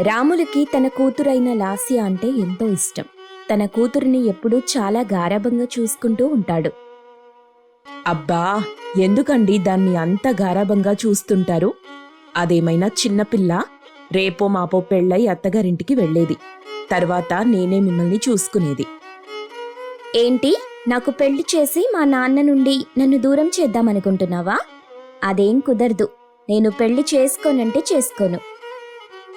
రాములకి తన కూతురైన లాస్య అంటే ఎంతో ఇష్టం. తన కూతురిని ఎప్పుడూ చాలా గారాబంగా చూసుకుంటూ ఉంటాడు. అబ్బా ఎందుకండి దాన్ని అంత గారాబంగా చూస్తుంటారు? అదేమైనా చిన్నపిల్ల రేపో మాపో పెళ్ళై అత్తగారింటికి వెళ్ళేది. తర్వాత నేనే మిమ్మల్ని చూసుకునేది. ఏంటి? నాకు పెళ్ళి చేసి మా నాన్న నుండి నన్ను దూరం చేద్దామనుకుంటున్నావా? అదేం కుదరదు. నేను పెళ్ళి చేసుకోనంటే చేసుకోను.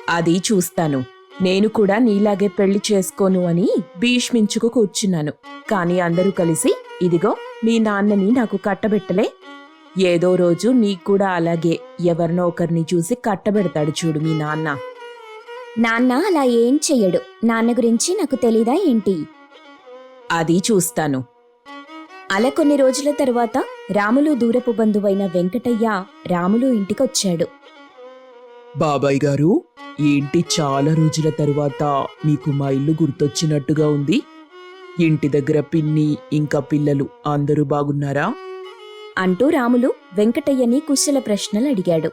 అది చూస్తాను. నేను కూడా నీలాగే పెళ్ళి చేసుకోను అని భీష్మించుకు కూర్చున్నాను. కాని అందరూ కలిసి ఇదిగో మీ నాన్నని నాకు కట్టబెట్టలే. ఏదో రోజు నీకు కూడా అలాగే ఎవరినో ఒకరిని చూసి కట్టబెడతాడు చూడు మీ నాన్న. నాన్న అలా ఏం చెయ్యడు. నాన్న గురించి నాకు తెలీదా ఏంటి? అది చూస్తాను. అలా కొన్ని రోజుల తరువాత రాములు దూరపు బంధువైన వెంకటయ్య రాములు ఇంటికొచ్చాడు. బాబాయ్ గారు ఏంటి చాలా రోజుల తరువాత మీకు మా ఇల్లు గుర్తొచ్చినట్టుగా ఉంది? ఇంటి దగ్గర పిన్ని ఇంకా పిల్లలు అందరూ బాగున్నారా? అంటూ రాములు వెంకటయ్యని కుశల ప్రశ్నలు అడిగాడు.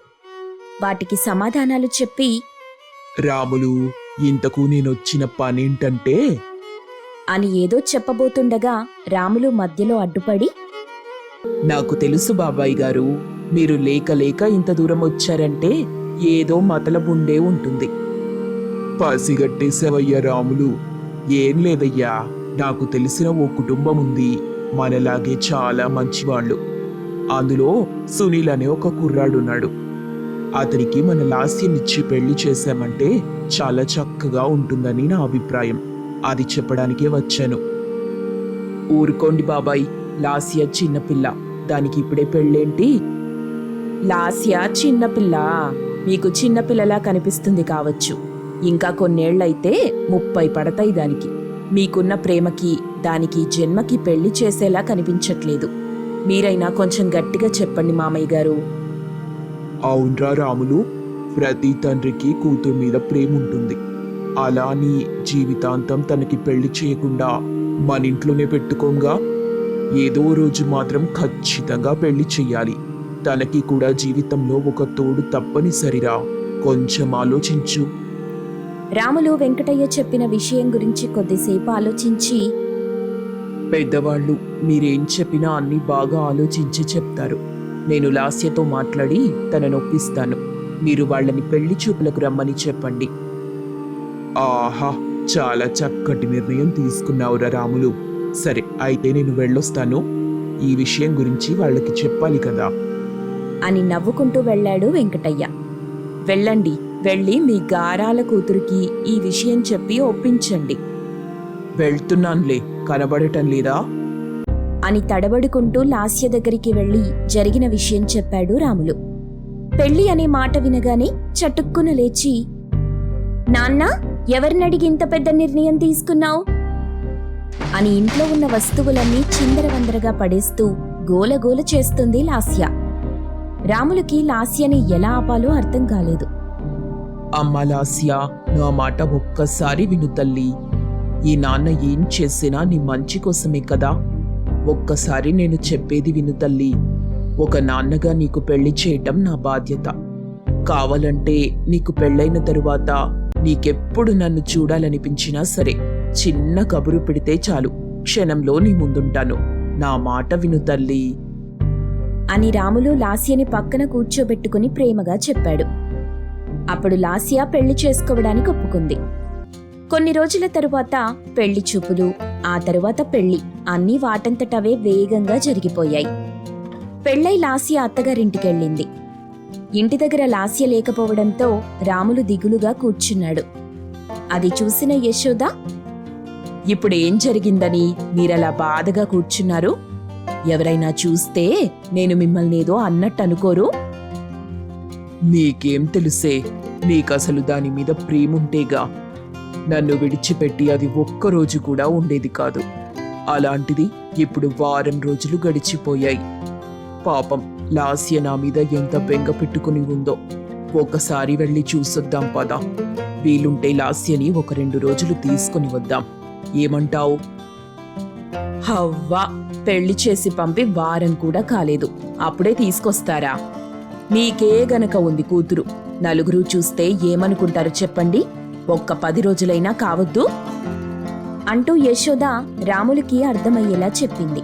వాటికి సమాధానాలు చెప్పి రాములు ఇంతకు నేనొచ్చిన పనేంటంటే? అని ఏదో చెప్పబోతుండగా రాములు మధ్యలో అడ్డుపడి నాకు తెలుసు బాబాయ్ గారు మీరు లేక లేక ఇంత దూరం వచ్చారంటే ఏదో మతలబుండే ఉంటుంది. పసిగట్టేశావయ్యా రాములు. ఏం లేదయ్యా నాకు తెలిసిన ఓ కుటుంబం ఉంది మనలాగే చాలా మంచివాళ్ళు. అందులో సునీల్ అనే ఒక కుర్రాడున్నాడు. అతనికి మన లాస్యనిచ్చి పెళ్ళి చేశామంటే చాలా చక్కగా ఉంటుందని నా అభిప్రాయం. అది చెప్పడానికే వచ్చాను. ఊరుకోండి బాబాయ్ లాస్య చిన్నపిల్ల. దానికి ఇప్పుడే పెళ్ళేంటి? లాస్య చిన్నపిల్ల. మీకు చిన్నపిల్లలా కనిపిస్తుంది కావచ్చు. ఇంకా కొన్నేళ్ళైతే ముప్పై పడతాయి దానికి. మీకున్న ప్రేమకి దానికి జన్మకి పెళ్ళి చేసేలా కనిపించట్లేదు. మీరైనా కొంచెం గట్టిగా చెప్పండి మామయ్య గారు. అవునరా రాములు ప్రతి తండ్రికి కూతురు మీద ప్రేమ ఉంటుంది అలా నీ జీవితాంతం తనకి పెళ్ళి చేయకుండా మన ఇంట్లోనే పెట్టుకోంగా. ఏదో రోజు మాత్రం ఖచ్చితంగా పెళ్ళి చెయ్యాలి. తనకి కూడా జీవితంలో ఒక తోడు తప్పనిసరిరా. కొంచెం ఆలోచించు. రాములు వెంకటయ్య చెప్పిన విషయం గురించి కొద్దిసేపు ఆలోచించి పెద్దవాళ్ళు మీరేం చెప్పినా అన్ని బాగా ఆలోచించి చెప్తారు. నేను లాస్యతో మాట్లాడి తనను ఒప్పిస్తాను. మీరు వాళ్ళని పెళ్ళి చూపులకు రమ్మని చెప్పండి. ఆహా చాలా చక్కటి నిర్ణయం తీసుకున్నావురా రాములు. సరే అయితే నేను వెళ్ళొస్తాను. ఈ విషయం గురించి వాళ్ళకి చెప్పాలి కదా. అని నవ్వుకుంటూ వెళ్ళాడు వెంకటయ్య. వెళ్ళండి వెళ్ళి మీ గారాల కూతురికి ఈ విషయం చెప్పి ఒప్పించండి. వెళ్తున్నానులే కనబడటం లేదా? అని తడబడుకుంటూ లాస్య దగ్గరికి వెళ్ళి జరిగిన విషయం చెప్పాడు రాములు. పెళ్ళి అనే మాట వినగానే చటుక్కున లేచి నాన్నా ఎవరినడిగి ఇంత పెద్ద నిర్ణయం తీసుకున్నావు? అని ఇంట్లో ఉన్న వస్తువులన్నీ చిందరవందరగా పడేస్తూ గోలగోల చేస్తుంది లాస్య. రాములకి లాస్యని ఎలా ఆపాలో అర్థం కాలేదు. అమ్మ లాస్యా నా మాట ఒక్కసారి విను తల్లి. ఈ నాన్న ఏం చేసినా నీ మంచి కోసమే కదా? ఒక్కసారి నేను చెప్పేది విను తల్లి. ఒక నాన్నగా నీకు పెళ్ళి చేయటం నా బాధ్యత. కావాలంటే నీకు పెళ్ళైన తరువాత నీకెప్పుడు నన్ను చూడాలనిపించినా సరే చిన్న కబురు పెడితే చాలు. క్షణంలో నీ ముందుంటాను. నా మాట విను తల్లి. అని రాములు లాస్యని పక్కన కూర్చోబెట్టుకుని ప్రేమగా చెప్పాడు. అప్పుడు లాస్య పెళ్ళి చేసుకోవడానికి ఒప్పుకుంది. కొన్ని రోజుల తరువాత పెళ్ళి చూపులు ఆ తరువాత పెళ్ళి అన్నీ వాటంతటవే వేగంగా జరిగిపోయాయి. పెళ్ళై లాస్య అత్తగారింటికెళ్ళింది. ఇంటి దగ్గర లాస్య లేకపోవడంతో రాములు దిగులుగా కూర్చున్నాడు. అది చూసిన యశోద ఇప్పుడు ఏం జరిగిందని మీరలా బాధగా కూర్చున్నారు? ఎవరైనా చూస్తే నేను మిమ్మల్ని ఏదో అన్నట్టు అనుకోరు? నీకేం తెలుసే నీకసలు దాని మీద ప్రేముంటేగా. నన్ను విడిచిపెట్టి అది ఒక్కరోజు కూడా ఉండేది కాదు. అలాంటిది ఇప్పుడు వారం రోజులు గడిచిపోయాయి. పాపం లాస్య నా మీద ఎంత బెంగ పెట్టుకుని ఉందో. ఒకసారి వెళ్ళి చూసొద్దాం పద. వీలుంటే లాస్యని ఒక రెండు రోజులు తీసుకుని వద్దాం. ఏమంటావు? హవ్వా! పెళ్ళి చేసి పంపి వారం కూడా కాలేదు. అప్పుడే తీసుకొస్తారా? నీకే గనక ఉంది కూతురు. నలుగురు చూస్తే ఏమనుకుంటారు చెప్పండి. ఒక్క పది రోజులైనా కావద్దు. అంటూ యశోద రాములకి అర్థమయ్యేలా చెప్పింది.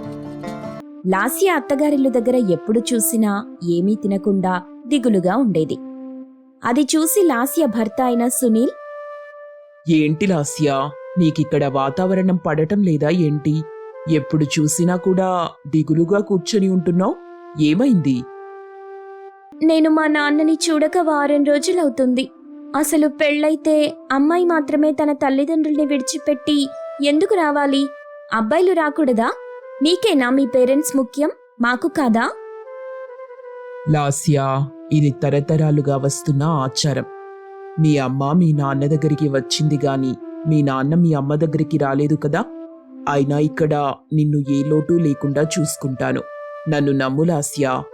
లాస్య అత్తగారిళ్ళ దగ్గర ఎప్పుడు చూసినా ఏమీ తినకుండా దిగులుగా ఉండేది. అది చూసి లాస్య భర్త అయిన సునీల్ ఏంటి లాస్యా? నీకిక్కడ వాతావరణం పడటం లేదా ఏంటి? ఎప్పుడు చూసినా కూడా దిగులుగా కూర్చొని ఉంటున్నావు? ఏమైంది? నేను మా నాన్నని చూడక వారం రోజులవుతుంది. అసలు పెళ్ళైతే అమ్మాయి మాత్రమే తన తల్లిదండ్రుల్ని విడిచిపెట్టి ఎందుకు రావాలి? అబ్బాయిలు రాకూడదా? నీకేనా మీ పేరెంట్స్ ముఖ్యం? మాకు కాదా? లాస్యా ఇది తరతరాలుగా వస్తున్న ఆచారం. మీ అమ్మ మీ నాన్న దగ్గరికి వచ్చింది గాని మీ నాన్న మీ అమ్మ దగ్గరికి రాలేదు కదా? అయినా ఇక్కడ నిన్ను ఏ లోటు లేకుండా చూసుకుంటాను. నన్ను నమ్ము లాస్యా.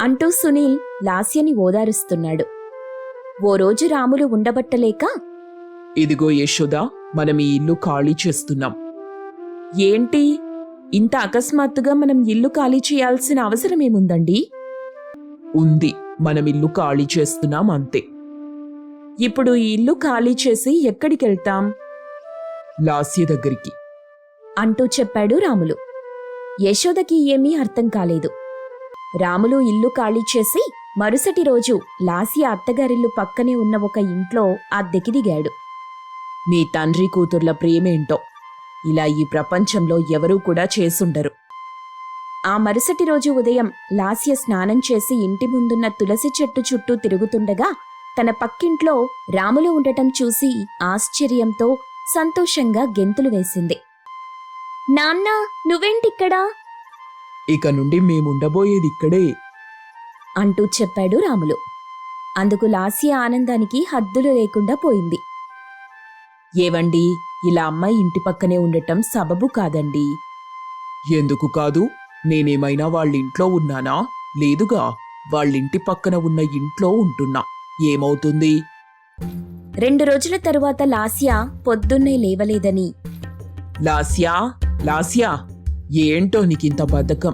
అంటూ సునీల్ లాస్యని ఓదారుస్తున్నాడు. ఓ రోజు రాములు ఉండబట్టలేక ఇదిగో యశోద మనం ఈ ఇల్లు ఖాళీ చేస్తున్నాం. ఏంటి? ఇంత అకస్మాత్తుగా మనం ఇల్లు ఖాళీ చేయాల్సిన అవసరమేముందండి? ఉంది మనం ఇల్లు ఖాళీ చేస్తున్నాం అంతే. ఇప్పుడు ఈ ఇల్లు ఖాళీ చేసి ఎక్కడికెళ్తాం? లాస్య దగ్గరికి. అంటూ చెప్పాడు రాములు. యశోదకి ఏమీ అర్థం కాలేదు. రాములు ఇల్లు ఖాళీ చేసి మరుసటి రోజు లాసియా అత్తగారిల్లు పక్కనే ఉన్న ఒక ఇంట్లో అద్దెకి దిగాడు. మీ తండ్రి కూతుర్ల ప్రేమేంటో? ఇలా ఈ ప్రపంచంలో ఎవరూ కూడా చేసుండరు. ఆ మరుసటి రోజు ఉదయం లాస్య స్నానం చేసి ఇంటి ముందున్న తులసి చెట్టు చుట్టూ తిరుగుతుండగా తన పక్కింట్లో రాములు ఉండటం చూసి ఆశ్చర్యంతో సంతోషంగా గెంతులు వేసింది. నాన్న నువ్వేంటిక్కడా? ఇక నుండి మేముండబోయేది ఇక్కడే. అంటూ చెప్పాడు రాములు. అందుకు లాస్య ఆనందానికి హద్దులు లేకుండా పోయింది. ఏవండి ఇలా అమ్మాయి ఇంటి పక్కనే ఉండటం సబబు కాదండి. ఎందుకు కాదు? నేనేమైనా వాళ్ళింట్లో ఉన్నానా? లేదుగా వాళ్ళింటి పక్కన ఉన్న ఇంట్లో ఉంటున్నా. ఏమవుతుంది? రెండు రోజుల తరువాత లాస్య పొద్దున్నే లేవలేదని. లాస్యా? లాస్యా ఏంటో నీకింత బద్ధకం?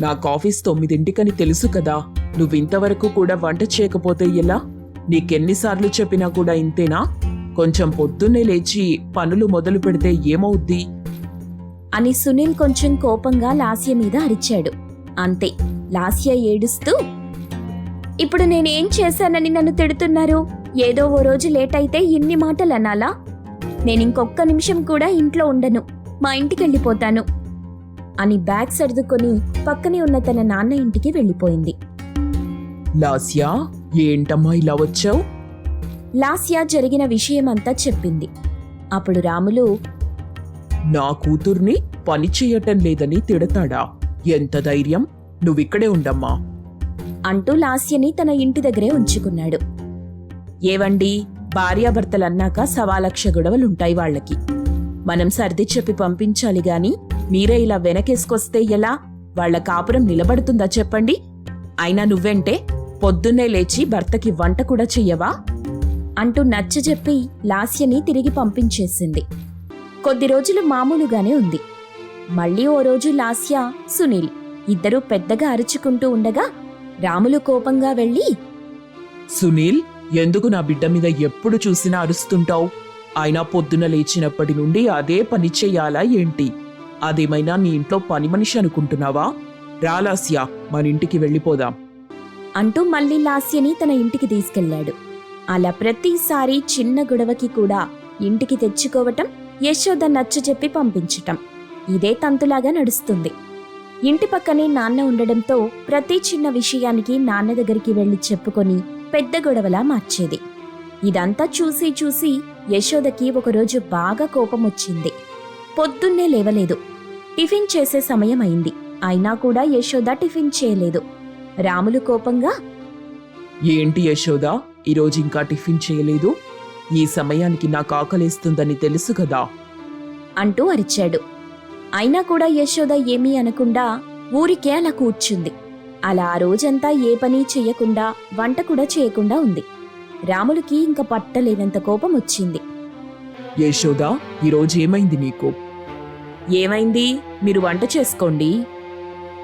నాకు ఆఫీస్ తొమ్మిదింటికని తెలుసు కదా నువ్వింతవరకు కూడా వంట చేయకపోతే ఎలా? నీకెన్నిసార్లు చెప్పినా కూడా ఇంతేనా? కొంచెం పొద్దున్నే లేచి పనులు మొదలు పెడితే ఏమవుద్ది? అని సునీల్ కొంచెం కోపంగా లాస్య మీద అరిచాడు. అంతే లాస్య ఏడుస్తూ ఇప్పుడు నేనేం చేశానని నన్ను తిడుతున్నారు? ఏదో ఓ రోజు లేట్ అయితే ఇన్ని మాటలు అనాలా నేనింకొక్క నిమిషం కూడా ఇంట్లో ఉండను. మా ఇంటికి వెళ్ళిపోతాను అని బ్యాగ్ సర్దుకొని పక్కనే ఉన్న తన నాన్న ఇంటికి వెళ్ళిపోయింది. లాస్యా ఏంటమ్మా ఇలా వచ్చావు? లాస్య జరిగిన విషయమంతా చెప్పింది. అప్పుడు రాములు నా కూతుర్ని పని చెయ్యటం లేదని తిడతాడా? ఎంత ధైర్యం? నువ్విక్కడే ఉండమ్మా. అంటూ లాస్యని తన ఇంటి దగ్గరే ఉంచుకున్నాడు. ఏవండి భార్యాభర్తలన్నాక సవాలక్ష గొడవలుంటాయి వాళ్ళకి. మనం సర్ది చెప్పి పంపించాలి గాని మీరే ఇలా వెనకేసుకొస్తే ఎలా? వాళ్ళ కాపురం నిలబడుతుందా చెప్పండి. అయినా నువ్వెంటే పొద్దున్నే లేచి భర్తకి వంట కూడా చెయ్యవా? అంటూ నచ్చజెప్పి లాస్యని తిరిగి పంపించేసింది. కొద్ది రోజులు మామూలుగానే ఉంది. మళ్ళీ ఓ రోజు లాస్య సునీల్ ఇద్దరూ పెద్దగా అరుచుకుంటూ ఉండగా రాములు కోపంగా వెళ్ళి సునీల్ ఎందుకు నా బిడ్డ మీద ఎప్పుడు చూసినా అరుస్తుంటావు? అయినా పొద్దున లేచినప్పటి నుండి అదే పని చెయ్యాలా ఏంటి? అదేమైనా నీ ఇంట్లో పని మనిషి అనుకుంటున్నావా? రాలాస్యా మన ఇంటికి వెళ్ళిపోదాం. అంటూ మళ్ళీ లాస్యని తన ఇంటికి తీసుకెళ్ళాడు అలా ప్రతిసారి చిన్న గొడవకి కూడా ఇంటికి తెచ్చుకోవటం యశోద నచ్చజెప్పి పంపించటం ఇదే తంతులాగా నడుస్తుంది. ఇంటి పక్కనే నాన్న ఉండడంతో ప్రతి చిన్న విషయానికి నాన్న దగ్గరికి వెళ్ళి చెప్పుకొని పెద్ద గొడవలా మార్చేది. ఇదంతా చూసి చూసి యశోదకి ఒకరోజు బాగా కోపం వచ్చింది పొద్దున్నే లేవలేదు. టిఫిన్ చేసే సమయం అయింది అయినా కూడా యశోద టిఫిన్ చేయలేదు. రాములు కోపంగా ఏంటి యశోదా? ఈరోజు ఇంకా టిఫిన్ చేయలేదు? ఈ సమయానికి నాకు ఆకలేస్తుందని తెలుసు కదా? అంటూ అరిచాడు. అయినా కూడా యశోద ఏమీ అనకుండా ఊరికే అలా కూర్చుంది. అలా ఆ రోజంతా ఏ పని చెయ్యకుండా వంట కూడా చేయకుండా ఉంది. రాములకి ఇంక పట్టలేనంత కోపం వచ్చింది. యశోదా ఈరోజు ఏమైంది నీకు? ఏమైంది? మీరు వంట చేసుకోండి.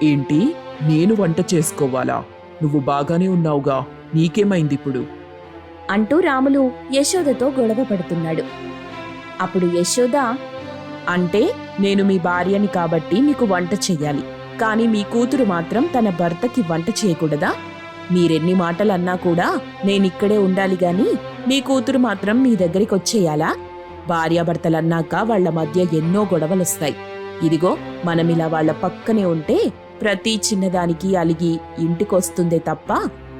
ఏంటి? నేను వంట చేసుకోవాలా? నువ్వు బాగానే ఉన్నావుగా. నీకేమైంది ఇప్పుడు? అంటూ రాములు యశోదతో గొడవ పడుతున్నాడు. అప్పుడు యశోద అంటే నేను మీ భార్యని కాబట్టి మీకు వంట చెయ్యాలి. కానీ మీ కూతురు మాత్రం తన భర్తకి వంట చేయకూడదా? మీరెన్ని మాటలన్నా కూడా నేనిక్కడే ఉండాలి గాని మీ కూతురు మాత్రం మీ దగ్గరికి వచ్చేయాలా భార్యాభర్తలన్నాక వాళ్ళ మధ్య ఎన్నో గొడవలొస్తాయి. ఇదిగో మనమిలా వాళ్ళ పక్కనే ఉంటే ప్రతి చిన్నదానికి అలిగి ఇంటికొస్తుందే తప్ప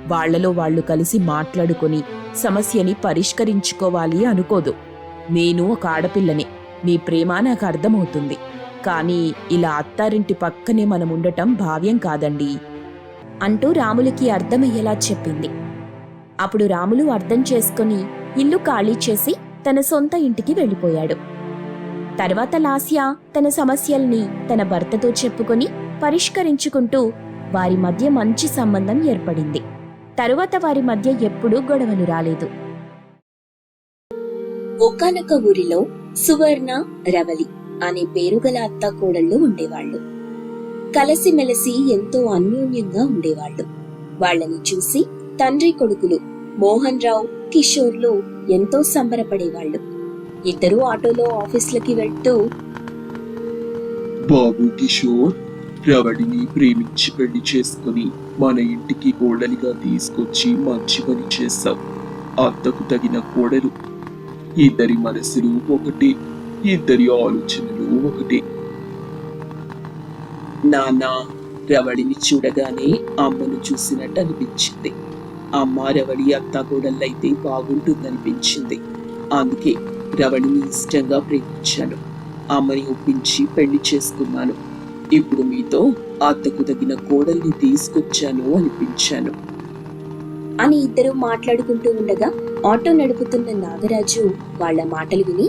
వాళ్ళలో వాళ్ళు కలిసి మాట్లాడుకొని సమస్యని పరిష్కరించుకోవాలి అనుకోదు. నేను ఒక ఆడపిల్లని. మీ ప్రేమ నాకు అర్థమవుతుంది కానీ ఇలా అత్తారింటి పక్కనే మనం ఉండటం భావ్యం కాదండి. అంటూ రాములకి అర్థమయ్యేలా చెప్పింది. అప్పుడు రాములు అర్థం చేసుకుని ఇల్లు ఖాళీ చేసి తన సొంత ఇంటికి వెళ్ళిపోయాడు. తర్వాత లాస్యా తన సమస్యల్ని తన భర్తతో చెప్పుకొని పరిష్కరించుకుంటూ వారి మధ్య మంచి సంబంధం ఏర్పడింది. తరువాత వారి మధ్య ఎప్పుడూ గొడవలు రాలేదు. ఒకనొక ఊరిలో సువర్ణ రవలి అనే పేరుగల అత్త కోడళ్ళు ఉండేవాళ్ళు కలిసిమెలిసి ఎంతో అన్యోన్యంగా ఉండేవాళ్ళు వాళ్ళని చూసి తండ్రి కొడుకులు మోహన్ రావు కిషోర్లు ఎంతో సంబరపడేవాళ్ళు ఇద్దరూ ఆటోలో ఆఫీస్లకి వెళ్తూ బాబు కిషోర్ రవడిని ప్రేమించి పెళ్ళి చేసుకుని మన ఇంటికి కోడలిగా తీసుకొచ్చి మంచి పని చేశావు. అత్తకు తగిన కోడలు. ఇద్దరి మనసులు ఒకటి ఇద్దరి ఆలోచనలు ఒకటే. నాన్న రవడిని చూడగానే అమ్మను చూసినట్టు అనిపించింది. అమ్మ రవడి అత్త కోడళ్ళైతే బాగుంటుందనిపించింది. అందుకే రవడిని ఇష్టంగా ప్రేమించాను. అమ్మని ఒప్పించి పెళ్ళి చేసుకున్నాను. ఇప్పుడు మీతో అత్తకు తగిన కోడల్ని తీసుకొచ్చాను అనిపించాను. అని ఇద్దరూ మాట్లాడుకుంటూ ఉండగా ఆటో నడుపుతున్న నాగరాజు వాళ్ళ మాటలు విని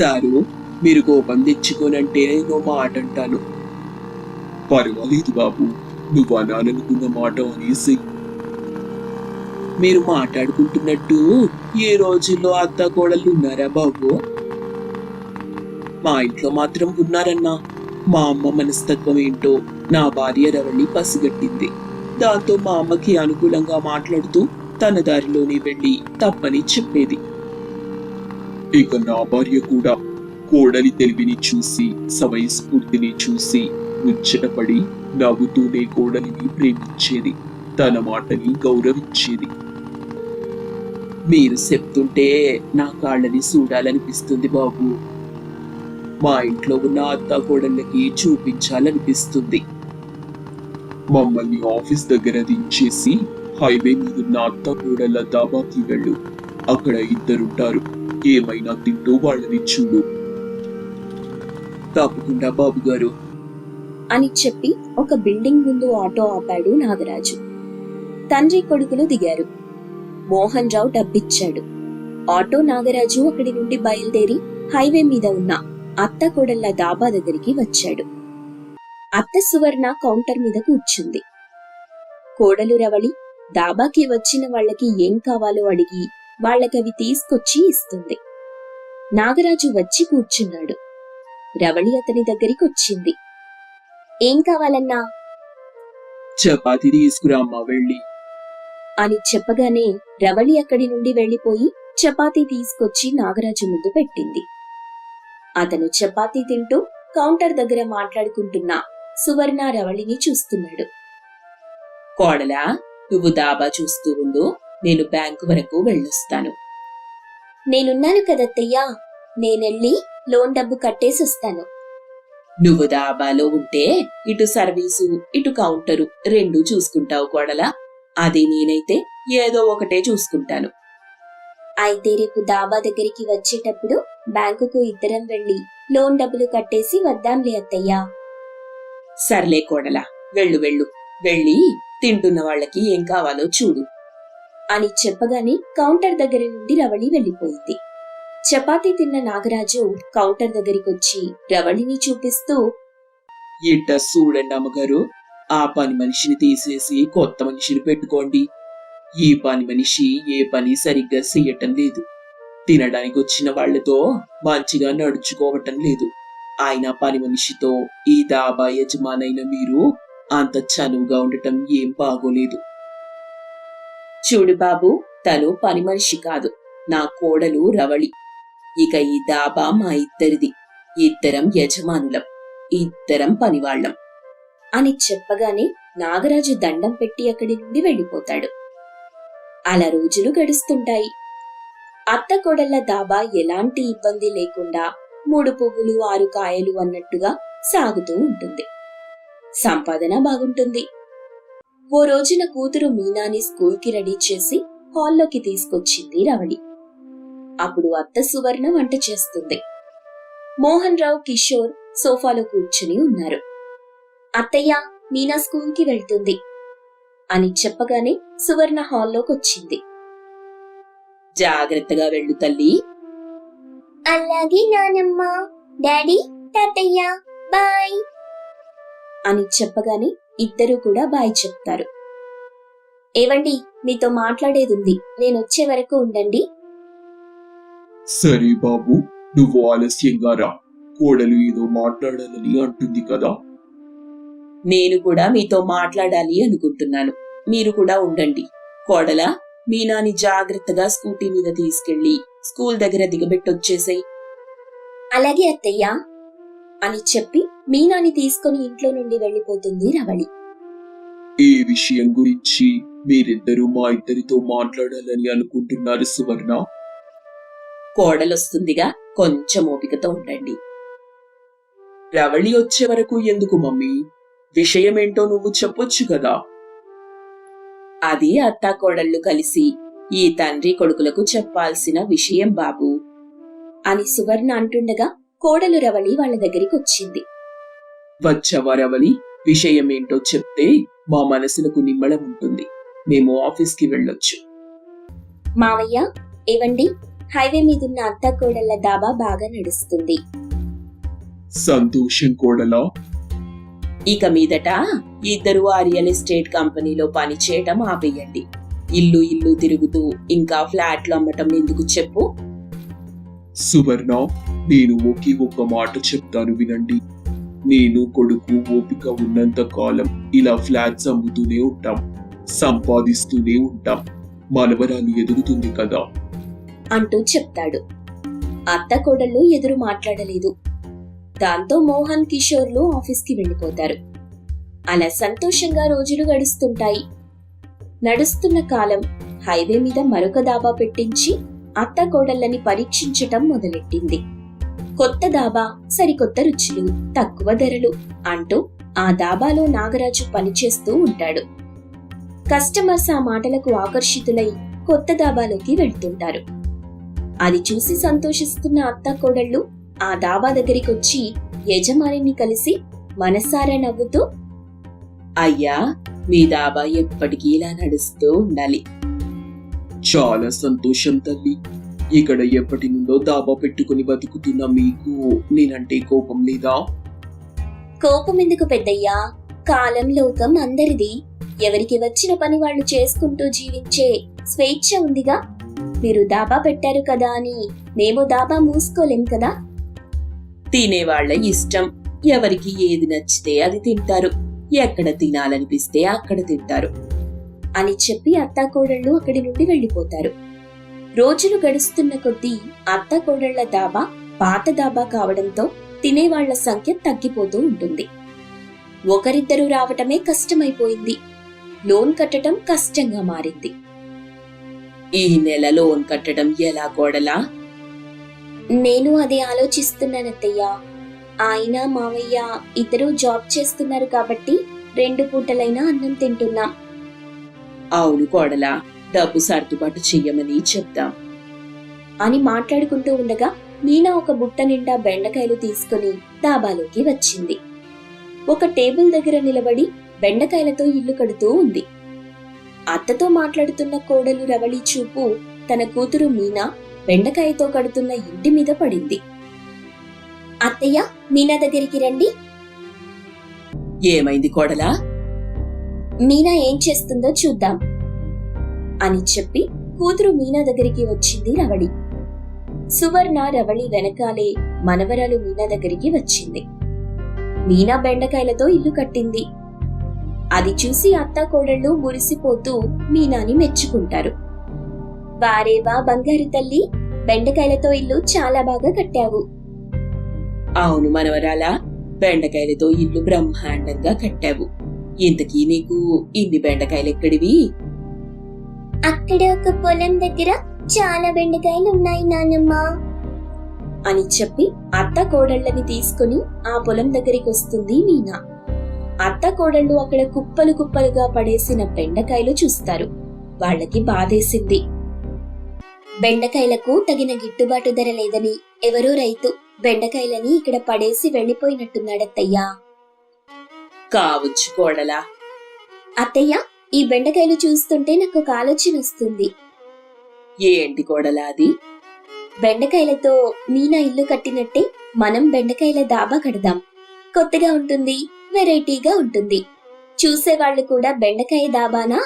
సారు మీరు కోపం తెచ్చుకోనంటే నేను మాట అంటాను పర్వాలేదు బాబు నువ్వు అనాలనుకున్న మాట అనేసి. మీరు మాట్లాడుకుంటున్నట్టు ఏ రోజుల్లో అత్త కోడళ్ళు ఉన్నారా బాబు? మా ఇంట్లో మాత్రం ఉన్నారన్నా. మా అమ్మ మనస్తత్వం ఏంటో నా భార్య రవళి పసిగట్టింది. దాంతో మా అమ్మకి అనుకూలంగా మాట్లాడుతూ తన దారిలోనే వెళ్ళి తప్పని చెప్పేది. ఇక నా భార్య కూడా కోడలి తెలివిని చూసి సమయస్ఫూర్తిని చూసి ముచ్చటపడి నవ్వుతూనే కోడలిని ప్రేమించేది. తన మాటని గౌరవించేది. మీరు చెప్తుంటే నా కాళ్ళని చూడాలనిపిస్తుంది బాబు. మా ఇంట్లో ఉన్న అత్త కోడళ్ళకి చూపించాలనిపిస్తుంది. మమ్మల్ని ఆఫీస్ దగ్గర దించేసి హైవే మీదున్న అత్త కోడళ్ళ దాబాకి వెళ్ళు. అక్కడ ఇద్దరుంటారు. ఏమైనా తింటూ వాళ్ళని చూడు. తప్పకుండా బాబు గారు అని చెప్పి ఒక బిల్డింగ్ ముందు ఆటో ఆపాడు నాగరాజు. తండ్రి కొడుకులు దిగారు. మోహన్ రావు డబ్బిచ్చాడు. ఆటో నాగరాజు అక్కడి నుండి బయలుదేరి హైవే మీద ఉన్న అత్త కోడళ్ళ దాబా దగ్గరికి వచ్చాడు. అత్త సువర్ణ కౌంటర్ మీద కూర్చుంది. కోడలు రవళి దాబాకి వచ్చిన వాళ్ళకి ఏం కావాలో అడిగి వాళ్ళకవి తీసుకొచ్చి ఇస్తుంది. నాగరాజు వచ్చి కూర్చున్నాడు. రవళి అతని దగ్గరికి వచ్చింది. ఏం కావాలన్నా? చపాతి తీసుకురా అమ్మా వెళ్ళి. అని చెప్పగానే రవళి అక్కడి నుండి వెళ్ళిపోయి చపాతీ తీసుకొచ్చి నాగరాజు ముందు పెట్టింది. అతను చపాతీ తింటూ కౌంటర్ దగ్గర మాట్లాడుకుంటున్న సువర్ణ రవళిని చూస్తున్నాడు. కోడలా నువ్వు దాబా చూస్తూ ఉండు నేను బ్యాంకు వరకు వెళ్ళొస్తాను. నేనున్నాను కదత్తయ్యా నేనెళ్ళి లోన్ డబ్బు కట్టేసి వస్తాను. నువ్వు దాబాలో ఉంటే ఇటు సర్వీసు ఇటు కౌంటరు రెండు చూసుకుంటావు కోడలా. అదే నేనైతే ఏదో ఒకటే చూసుకుంటాను. అయితే రేపు దాబా దగ్గరికి వచ్చేటప్పుడు బ్యాంకుకు ఇద్దరం వెళ్ళి లోన్ డబ్బులు కట్టేసి వద్దాంలే అత్తయ్యా. సర్లే కోడలా వెళ్ళు వెళ్ళు. వెళ్ళి తింటున్న వాళ్ళకి ఏం కావాలో చూడు. అని చెప్పగానే కౌంటర్ దగ్గర నుండి రవళి వెళ్ళిపోయింది చపాతీ తిన్న నాగరాజు కౌంటర్ దగ్గరికొచ్చి రవళిని చూపిస్తూ ఇట్ట చూడండి అమ్మగారు ఆ పని మనిషిని తీసేసి కొత్త మనిషిని పెట్టుకోండి. ఈ పని మనిషి ఏ పని సరిగ్గా చెయ్యటం లేదు. తినడానికి వచ్చిన వాళ్ళతో మంచిగా నడుచుకోవటం లేదు. ఆయన పని మనిషితో ఈ దాబా యజమానైన మీరు అంత చనువుగా ఉండటం ఏం బాగోలేదు. చూడు బాబు తను పని మనిషి కాదు. నా కోడలు రవళి. ఇక ఈ దాబా మా ఇద్దరిది. ఇద్దరం యజమానులం. ఇద్దరం పనివాళ్ళం అని చెప్పగానే నాగరాజు దండం పెట్టి అక్కడి నుండి వెళ్ళిపోతాడు. అలా రోజులు గడుస్తుంటాయి. అత్త కొడళ్ళ దాబా ఎలాంటి ఇబ్బంది లేకుండా మూడు పువ్వులు ఆరు కాయలు అన్నట్టుగా సాగుతూ ఉంటుంది. సంపాదన బాగుంటుంది. ఓ రోజున కూతురు మీనాని స్కూల్కి రెడీ చేసి హాల్లోకి తీసుకొచ్చింది రవళి. అప్పుడు అత్త సువర్ణ వంట చేస్తుంది. మోహన్ రావు కిషోర్ సోఫాలో కూర్చుని ఉన్నారు. అత్తయ్య మీనా స్కూల్కి వెళ్తుంది అని చెప్పగానే సువర్ణ హాల్లోకి వచ్చింది జాగ్రత్తగా వెళ్ళు తల్లి. అలాగే నానమ్మ. డాడీ తాతయ్య బాయ్. అని చెప్పగానే ఇద్దరూ కూడా బాయ్ చెప్తారు. ఏవండి మీతో మాట్లాడేదుంది. నేను వచ్చే వరకు ఉండండి. సరే బాబు నువ్వు ఆలస్యంగా రా. కోడలు ఏదో మాట్లాడాలని అంటుంది కదా. నేను కూడా మీతో మాట్లాడాలి అనుకుంటున్నాను. మీరు కూడా ఉండండి. కోడలా మీనాని జాగ్రత్తగా స్కూటీ మీద తీసుకెళ్ళి స్కూల్ దగ్గర దిగబెట్టొచ్చేసేయ్. అలాగే అత్తయ్య అని చెప్పి మీనాని తీసుకొని ఇంట్లో నుండి వెళ్ళిపోతుంది రవళి. ఏ విషయం గురించి మీరిద్దరూ మా ఇద్దరితో మాట్లాడాలని అనుకుంటున్నారు సువర్ణ. కోడలొస్తుందిగా కొంచెం ఓపికతో ఉండండి. రవళి వచ్చే వరకు ఎందుకు మమ్మీ? విషయమేంటో నువ్వు చెప్పొచ్చు కదా. అది అత్తా కోడళ్ళు కలిసి ఈ తండ్రి కొడుకులకు చెప్పాల్సిన విషయం బాబు అని సువర్ణ అంటుండగా కోడలు రవళి వాళ్ళ దగ్గరికి వచ్చింది. వచ్చావా రవళి? విషయమేంటో చెప్తే మా మనసులకు నిమ్మడం ఉంటుంది. మేము ఆఫీస్కి వెళ్ళొచ్చు. మావయ్య ఏవండి? హైవే మీదున్న అత్త కోడళ్ళ దాబా బాగా నడుస్తుంది. సంతోషం కోడలా. ఇక మీదట ఇద్దరు ఆ రియల్ ఎస్టేట్ కంపెనీలో పని చేయటం ఆపేయండి. ఇల్లు ఇల్లు తిరుగుతూ ఇంకా ఫ్లాట్లు అమ్మటం ఎందుకు చెప్పు? సువర్ణ నేను ఒకే ఒక్క మాట చెప్తాను వినండి. నేను కొడుకు ఓపిక ఉన్నంత కాలం ఇలా ఫ్లాట్స్ అమ్ముతూనే ఉంటాం సంపాదిస్తూనే ఉంటాం. మనవరాలు ఎదుగుతుంది కదా. అంటూ చెప్తాడు. అత్త కోడళ్ళు ఎదురు మాట్లాడలేదు. దాంతో మోహన్ కిషోర్లు ఆఫీస్కి వెళ్ళిపోతారు. అలా సంతోషంగా రోజులు గడుస్తుంటాయి. నడుస్తున్న కాలం హైవే మీద మరొక దాబా పెట్టించి అత్త కోడళ్ళని పరీక్షించటం మొదలెట్టింది. కొత్త దాబా సరికొత్త రుచులు తక్కువ ధరలు అంటూ ఆ దాబాలో నాగరాజు పనిచేస్తూ ఉంటాడు. కస్టమర్స్ ఆ మాటలకు ఆకర్షితులై కొత్త దాబాలోకి వెళ్తుంటారు. అది చూసి సంతోషిస్తున్న అత్త కోడళ్ళు ఆ దాబా దగ్గరికి వచ్చి యజమానిని కలిసి మనసారా నవ్వుతూ అయ్యా మీ దాబా ఎప్పటికీ ఇలా నడుస్తూ ఉండాలి. చాలా సంతోషం తల్లి. ఇక్కడ ఎప్పటి నుండో దాబా పెట్టుకుని బతుకుతున్న మీకు నేనంటే కోపం లేదా? కోపం ఎందుకు పెద్దయ్యా? కాలం లోకం అందరిది. ఎవరికి వచ్చిన పని వాళ్ళు చేసుకుంటూ జీవించే స్వేచ్ఛ ఉందిగా. మీరు దాబా పెట్టారు కదా అని మేము దాబా మూసుకోలేం కదా? తినేవాళ్ళ ఇష్టం. ఎవరికి ఏది నచ్చితే అది తింటారు. ఎక్కడ తినాలనిపిస్తే అక్కడ తింటారు. అని చెప్పి అత్తాకోడళ్ళు అక్కడి నుండి వెళ్ళిపోతారు. రోజులు గడుస్తున్న కొద్దీ అత్తాకోడళ్ళ దాబా పాత దాబా కావడంతో తినేవాళ్ళ సంఖ్య తగ్గిపోతూ ఉంటుంది. ఒకరిద్దరు రావటమే కష్టమైపోయింది. లోన్ కట్టడం కష్టంగా మారింది. ఈ నెల లోన్ కట్టడం ఎలా కోడలా? నేను అదే ఆలోచిస్తున్నానత్తయ్యా. ఆయన మావయ్య ఇద్దరూ జాబ్ చేస్తున్నారు కాబట్టి రెండు పూటలైనా అన్నం తింటున్నాం. అవును కోడలా డబ్బు సర్దుబాటు చెయ్యమని చెప్దాం అని మాట్లాడుకుంటూ ఉండగా మీనా ఒక బుట్ట నిండా బెండకాయలు తీసుకుని దాబాలోకి వచ్చింది. ఒక టేబుల్ దగ్గర నిలబడి బెండకాయలతో ఇల్లు కడుతూ ఉంది. అత్తతో మాట్లాడుతున్న కోడలు రవళి చూపు తన కూతురు మీనా బెండకాయతో కడుతున్న ఇంటి మీద పడింది. అత్తయ్య మీనా దగ్గరికి రండి. ఏమైంది కోడలా? మీనా ఏం చేస్తుందో చూద్దాం అని చెప్పి కూతురు మీనా దగ్గరికి వచ్చింది రవళి. సువర్ణ రవళి వెనకాలే మనవరాలు మీనా దగ్గరికి వచ్చింది. మీనా బెండకాయలతో ఇల్లు కట్టింది. అది చూసి అత్త కోడళ్ళు మురిసిపోతూ మీనాని మెచ్చుకుంటారు. వారేవా బంగారు తల్లి బెండకాయలతో ఇల్లు చాలా బాగా కట్టావు. అవును మనవరాలా బెండకాయలతో ఇల్లు బ్రహ్మాండంగా కట్టావు. ఇంతకీ నీకు ఇన్ని బెండకాయలు ఎక్కడివి అక్కడ ఒక పొలం దగ్గర చాలా బెండకాయలు ఉన్నాయి నానమ్మ. అని చెప్పి అత్త కోడళ్ళని తీసుకుని ఆ పొలం దగ్గరికి వస్తుంది మీనా. అత్త కోడళ్ళు అక్కడ కుప్పలు కుప్పలుగా పడేసిన బెండకాయలు చూస్తారు. వాళ్ళకి బాధేసింది. బెండకాయలకు తగిన గిట్టుబాటు ధర లేదని ఎవరో రైతు బెండకాయలని ఇక్కడ పడేసి వెళ్ళిపోయినట్టున్నాడత్తయ్యా కావచ్చు కోడలా. అత్తయ్య ఈ బెండకాయలు చూస్తుంటే నాకు ఒక ఆలోచన వస్తుంది. ఏంటి కోడలా అది? బెండకాయలతో మీనా ఇల్లు కట్టినట్టే మనం బెండకాయల దాబా కడదాం. కొత్తగా ఉంటుంది. వెరైటీగా ఉంటుంది. చూసేవాళ్ళు కూడా బెండకాయ దాబానా?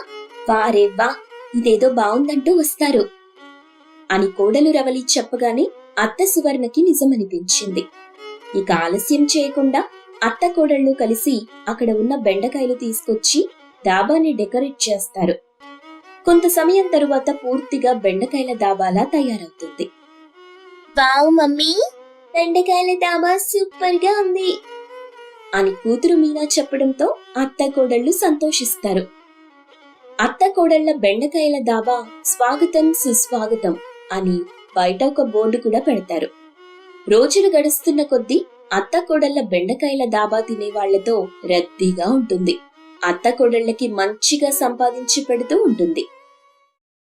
వారేవ్వా ఇదేదో బావుందంటూ వస్తారు. అని కోడలు రవలి చెప్పగానే అత్త సువర్ణకి నిజమనిపించింది. ఇక ఆలస్యం చేయకుండా అత్త కోడళ్ళు కలిసి అక్కడ ఉన్న బెండకాయలు తీసుకొచ్చి దాబాని డెకరేట్ చేస్తారు. కొంత సమయం తరువాత పూర్తిగా బెండకాయల దాబాలా తయారవుతుంది. Wow mummy! బెండకాయల దాబా సూపర్గా ఉంది. అని కూతురు మీనా చెప్పడంతో అత్త కోడళ్ళు సంతోషిస్తారు. అత్త కోడళ్ళ బెండకాయల దాబా స్వాగతం సుస్వాగతం అని బయట ఒక బోర్డు కూడా పెడతారు. రోజులు గడుస్తున్న కొద్దీ అత్త కోడళ్ళ బెండకాయల దాబా తినే వాళ్ళతో రద్దీగా ఉంటుంది. అత్త కోడళ్ళకి మంచిగా సంపాదించి పెడుతూ ఉంటుంది.